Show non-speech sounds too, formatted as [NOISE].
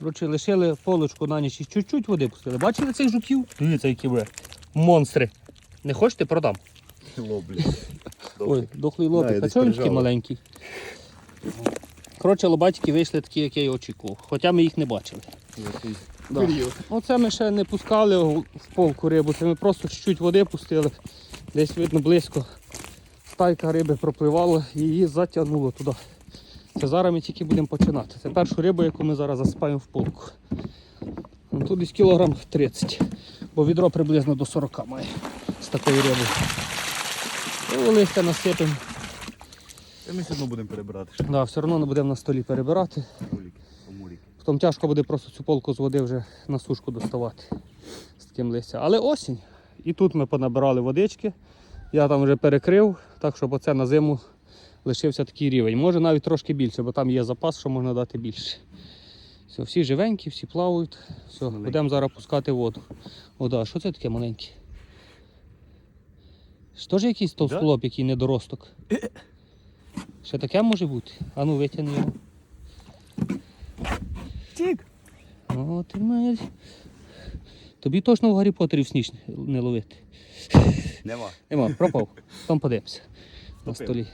Коротше, лишили полочку на ніч і чуть-чуть води пустили. Бачили цих жуків? Дивіться, які ви. Монстри. Не хочете, продам. Лоблі. [LAUGHS] Ой, дохлий лобик. а чого він такий маленький? Коротше, лобатики вийшли такі, як я й очікував. Хоча ми їх не бачили. Да. Оце ми ще не пускали в полку рибу, це ми просто чуть-чуть води пустили. Десь видно близько. Стайка риби пропливала і її затягнуло туди. Це зараз ми тільки будемо починати. Це першу рибу, яку ми зараз засипаємо в полку. Ну, Тут десь кілограм 30, бо відро приблизно до 40 має з такою рибою. І листя насипемо. Ми все одно будемо перебирати ще Да, все одно не будемо на столі перебирати. Потім тяжко буде просто цю полку з води вже на сушку доставати з таким листям. Але осінь. І тут ми понабирали водички. Я там вже перекрив, так щоб оце на зиму лишився такий рівень. Може навіть трошки більше, бо там є запас, що можна дати більше. Все, всі живенькі, всі плавають. Все, будемо зараз пускати воду. О, да, що це таке маленьке? Що ж якийсь товстолоб, який недоросток? [COUGHS] Ще таке може бути? А ну витягни його. Тік! О, ти маєш. Тобі точно в Гаррі Поттері в сніж не ловити. Нема. Нема, пропав. [LAUGHS] Там подивимося. На столі.